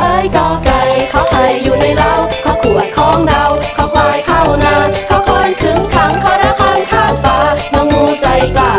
เอ้ยกอไก่ขอไข่อยู่ในเล้าขอขวดของเราขอควายเข้านาขอคนขึงขังขอระคังข้างฟ้าน้งงูใจกล้า